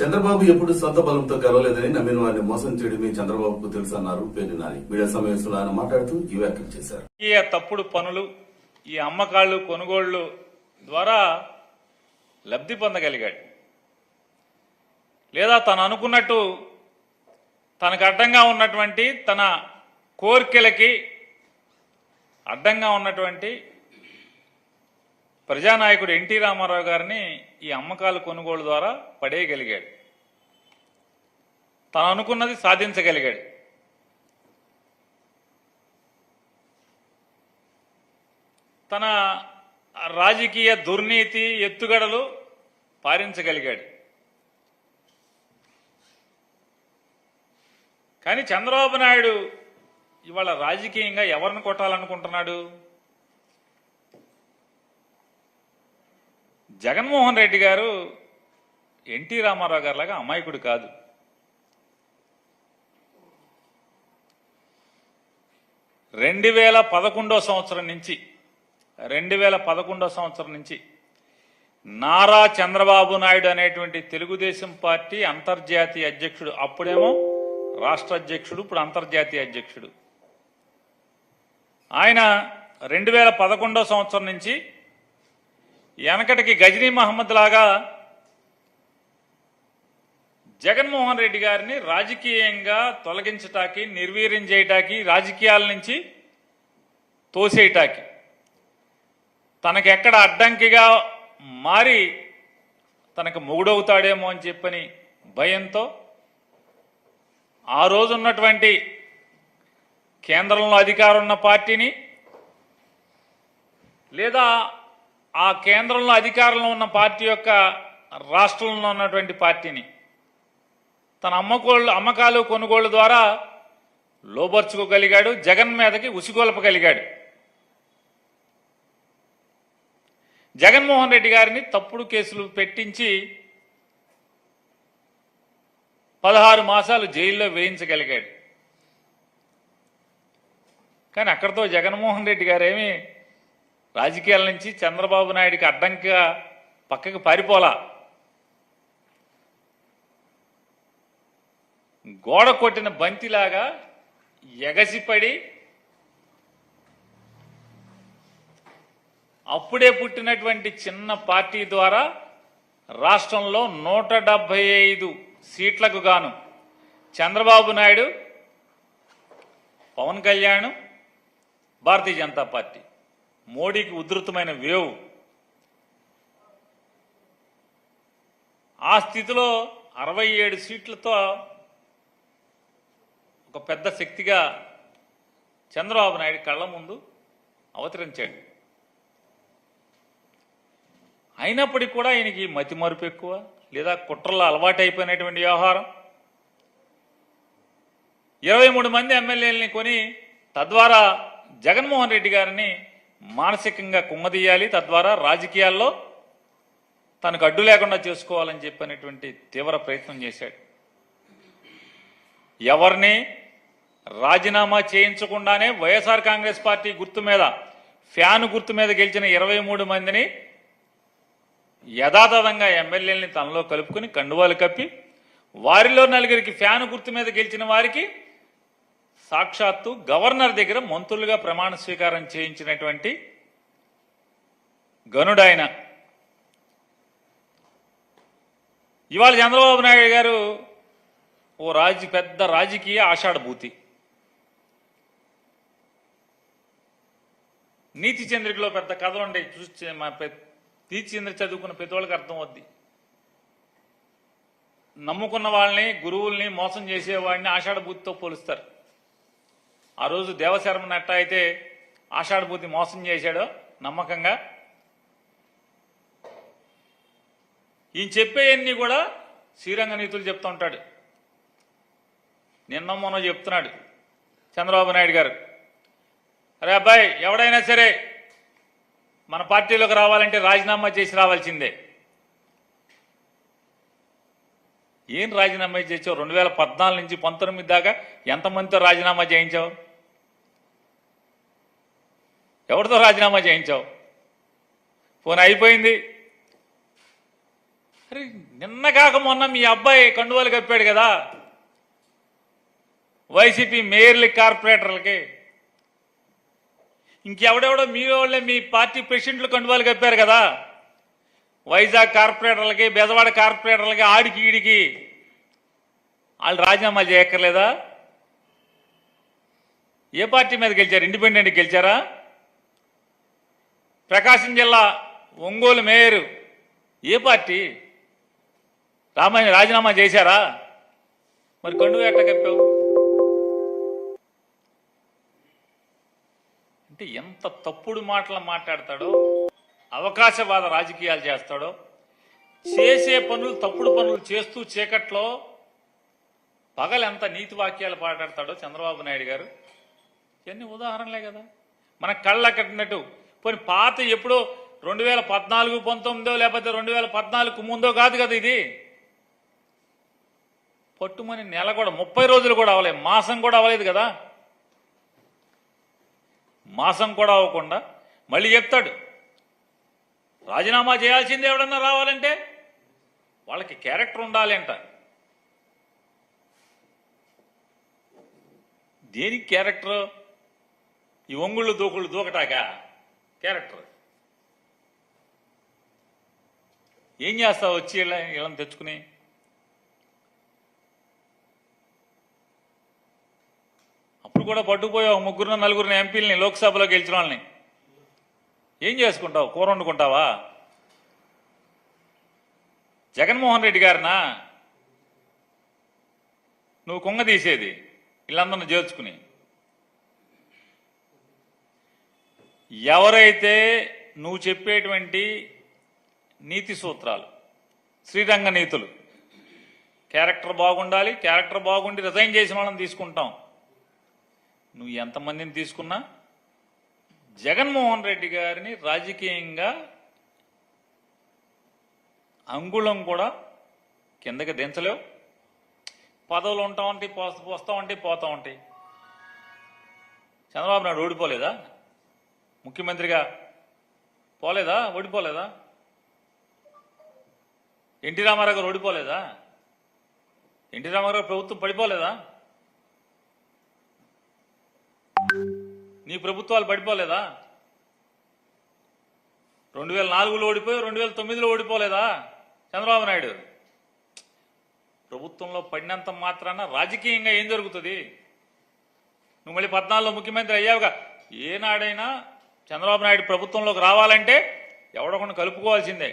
చంద్రబాబు ఎప్పుడు సొంత బలంతో గెలవలేదని నమ్మిన వారిని మోసం చేయడమే చంద్రబాబుకు తెలుసు అన్నారు పేరు నాని. మీడియా సమావేశంలో ఆయన మాట్లాడుతూ ఈ వ్యాఖ్యలు చేశారు. ఈ తప్పుడు పనులు ఈ అమ్మకాళ్ళు కొనుగోళ్ళు ద్వారా లబ్ధి పొందగలిగాడు. లేదా తను అనుకున్నట్టు తనకు అడ్డంగా ఉన్నటువంటి తన కోరికలకి అడ్డంగా ఉన్నటువంటి ప్రజానాయకుడు ఎన్టీ రామారావు గారిని ఈ అమ్మకాలు కొనుగోలు ద్వారా పడేయగలిగాడు. తను అనుకున్నది సాధించగలిగాడు. తన రాజకీయ దుర్నీతి ఎత్తుగడలు పారించగలిగాడు. కానీ చంద్రబాబు నాయుడు ఇవాళ రాజకీయంగా ఎవరిని కొట్టాలనుకుంటున్నాడు? జగన్మోహన్ రెడ్డి గారు ఎన్టీ రామారావు గారిలాగా అమాయకుడు కాదు. రెండు వేల పదకొండో సంవత్సరం నుంచి రెండు వేల పదకొండో సంవత్సరం నుంచి నారా చంద్రబాబు నాయుడు అనేటువంటి తెలుగుదేశం పార్టీ అంతర్జాతీయ అధ్యక్షుడు అప్పుడేమో రాష్ట్ర అధ్యక్షుడు ఇప్పుడు అంతర్జాతీయ అధ్యక్షుడు. ఆయన రెండు వేల పదకొండో సంవత్సరం నుంచి వెనకటికి గజనీ మహమ్మద్ లాగా జగన్మోహన్ రెడ్డి గారిని రాజకీయంగా తొలగించటానికి నిర్వీర్యం చేయటానికి రాజకీయాల నుంచి తోసేయటానికి. తనకెక్కడ అడ్డంకిగా మారి తనకు మొగుడవుతాడేమో అని చెప్పని భయంతో ఆ రోజు ఉన్నటువంటి కేంద్రంలో అధికారం ఉన్న పార్టీని లేదా ఆ కేంద్రంలో అధికారంలో ఉన్న పార్టీ యొక్క రాష్ట్రంలో ఉన్నటువంటి పార్టీని. తన అమ్మకోళ్ళు అమ్మకాలు కొనుగోళ్ళ ద్వారా లోబర్చుకోగలిగాడు జగన్ మీదకి ఉసిగొల్పగలిగాడు. జగన్మోహన్ రెడ్డి గారిని తప్పుడు కేసులు పెట్టించి పదహారు మాసాలు జైల్లో వేయించగలిగాడు. కానీ అక్కడితో జగన్మోహన్ రెడ్డి గారేమి రాజకీయాల నుంచి చంద్రబాబు నాయుడికి అడ్డంకిగా పక్కకి పారిపోలా. గోడ కొట్టిన బంతిలాగా ఎగసిపడి అప్పుడే పుట్టినటువంటి చిన్న పార్టీ ద్వారా రాష్ట్రంలో నూట డెబ్బై ఐదు సీట్లకు గాను చంద్రబాబు నాయుడు పవన్ కళ్యాణ్ భారతీయ జనతా పార్టీ. మోడీకి ఉధృతమైన వేవ్. ఆ స్థితిలో అరవై ఏడు సీట్లతో ఒక పెద్ద శక్తిగా చంద్రబాబు నాయుడు కళ్ళ ముందు అవతరించాడు. అయినప్పటికీ కూడా ఆయనకి మతి మరుపు ఎక్కువ లేదా కుట్రల అలవాటు అయిపోయినటువంటి వ్యవహారం. ఇరవై మూడు మంది ఎమ్మెల్యేలని కొని తద్వారా జగన్మోహన్ రెడ్డి గారిని మానసికంగా కుమ్మదీయాలి తద్వారా రాజకీయాల్లో తనకు అడ్డు లేకుండా చేసుకోవాలని చెప్పినటువంటి తీవ్ర ప్రయత్నం చేశాడు. ఎవరిని రాజీనామా చేయించకుండానే వైఎస్ఆర్ కాంగ్రెస్ పార్టీ గుర్తు మీద ఫ్యాన్ గుర్తు మీద గెలిచిన ఇరవై మూడు మందిని యథాతథంగా ఎమ్మెల్యేలని తనలో కలుపుకుని కండువాలు కప్పి వారిలో నలుగురికి ఫ్యాన్ గుర్తు మీద గెలిచిన వారికి సాక్షాత్తు గవర్నర్ దగ్గర మంత్రులుగా ప్రమాణ స్వీకారం చేయించినటువంటి గనుడాయన. ఇవాళ చంద్రబాబు నాయుడు గారు ఓ రాజ పెద్ద రాజకీయ ఆషాఢభూతి. నీతి చంద్రికలో పెద్ద కథలు ఉండే చూసి మా నీతి చంద్ర చదువుకున్న ప్రతి వాళ్ళకి అర్థం అవుద్ది. నమ్ముకున్న వాళ్ళని గురువుల్ని మోసం చేసేవాడిని ఆషాఢభూతితో పోలుస్తారు. ఆ రోజు దేవశర్మ నట్ట అయితే ఆషాఢభూతి మోసం చేశాడో నమ్మకంగా. ఈయన చెప్పేయన్నీ కూడా శ్రీరంగ నీతులు చెప్తూ ఉంటాడు. నిన్న మొన్న చెప్తున్నాడు చంద్రబాబు నాయుడు గారు. అరే అబ్బాయి ఎవడైనా సరే మన పార్టీలోకి రావాలంటే రాజీనామా చేసి రావాల్సిందే. ఏం రాజీనామా చేసావు? రెండు వేల పద్నాలుగు నుంచి పంతొమ్మిది దాకా ఎంతమందితో రాజీనామా చేయించావు? ఎవరితో రాజీనామా చేయించావు? ఫోన్ అయిపోయింది. అరే నిన్న కాక మొన్న మీ అబ్బాయి కండువాలు కప్పాడు కదా. వైసీపీ మేయర్లకి కార్పొరేటర్లకి. ఇంకెవడెవడో మీ వాళ్ళే మీ పార్టీ ప్రెసిడెంట్లు కండువాలు కప్పారు కదా. వైజాగ్ కార్పొరేటర్లకి బెజవాడ కార్పొరేటర్లకి ఆడికి ఈడికి. వాళ్ళు రాజీనామా చేయక్కర్లేదా? ఏ పార్టీ మీద గెలిచారు? ఇండిపెండెంట్ గెలిచారా? ప్రకాశం జిల్లా ఒంగోలు మేయర్ ఏ పార్టీ? రామాయణ రాజీనామా చేశారా? మరి కండువ ఎట్ట కప్పావు. అంటే ఎంత తప్పుడు మాటలు మాట్లాడతాడో అవకాశవాద రాజకీయాలు చేస్తాడో చేసే పనులు తప్పుడు పనులు చేస్తూ చీకట్లో పగలెంత నీతి వాక్యాలు మాట్లాడతాడో చంద్రబాబు నాయుడు గారు? ఇవన్నీ ఉదాహరణలే కదా. మన కళ్ళ కట్టినట్టు పోనీ పాత ఎప్పుడో రెండు వేల పద్నాలుగు పంతొమ్మిదో లేకపోతే రెండు వేల పద్నాలుగు ముందో కాదు కదా ఇది. పట్టుమని నెల కూడా ముప్పై రోజులు కూడా అవ్వలేదు. మాసం కూడా అవ్వలేదు కదా. మాసం కూడా అవ్వకుండా మళ్ళీ చెప్తాడు. రాజీనామా చేయాల్సింది ఎవడన్నా రావాలంటే వాళ్ళకి క్యారెక్టర్ ఉండాలి అంట. దేనికి క్యారెక్టర్? ఈ ఒంగుళ్ళు దూకుళ్ళు దూకటాక? క్యారెక్టర్. ఏం చేస్తావు? వచ్చి ఇలా ఇలా తెచ్చుకుని. అప్పుడు కూడా పట్టుకుపోయావు ముగ్గురు నలుగురిని ఎంపీలని లోక్సభలో గెలిచిన వాళ్ళని. ఏం చేసుకుంటావు? కూర వండుకుంటావా? జగన్మోహన్ రెడ్డి గారినా? నువ్వు కొంగ తీసేది వీళ్ళందరిని చేర్చుకుని. ఎవరైతే నువ్వు చెప్పేటువంటి నీతి సూత్రాలు శ్రీరంగ నీతులు క్యారెక్టర్ బాగుండాలి క్యారెక్టర్ బాగుండి రిజైన్ చేసిన వాళ్ళని తీసుకుంటాం. నువ్వు ఎంతమందిని తీసుకున్నా జగన్మోహన్ రెడ్డి గారిని రాజకీయంగా అంగుళం కూడా కిందకి దించలేవు. పదవులు ఉంటామంటే ఉంటాయి పోస్తా పోస్తా ఉంటాయి పోతా ఉంటాయి. చంద్రబాబు నాయుడు ఓడిపోలేదా? ముఖ్యమంత్రిగా పోలేదా? ఓడిపోలేదా? ఎన్టీ రామారావు గారు ఓడిపోలేదా? ఎన్టీ రామారావు ప్రభుత్వం పడిపోలేదా? నీ ప్రభుత్వాలు పడిపోలేదా? రెండు వేల నాలుగులో ఓడిపోయి? రెండు వేల తొమ్మిదిలో ఓడిపోలేదా? చంద్రబాబు నాయుడు? ప్రభుత్వంలో పడినంత మాత్రాన రాజకీయంగా ఏం జరుగుతుంది? నువ్వు మళ్ళీ పద్నాలుగులో ముఖ్యమంత్రి అయ్యావుగా. ఏనాడైనా చంద్రబాబు నాయుడు ప్రభుత్వంలోకి రావాలంటే ఎవడొకడు కలుపుకోవాల్సిందే.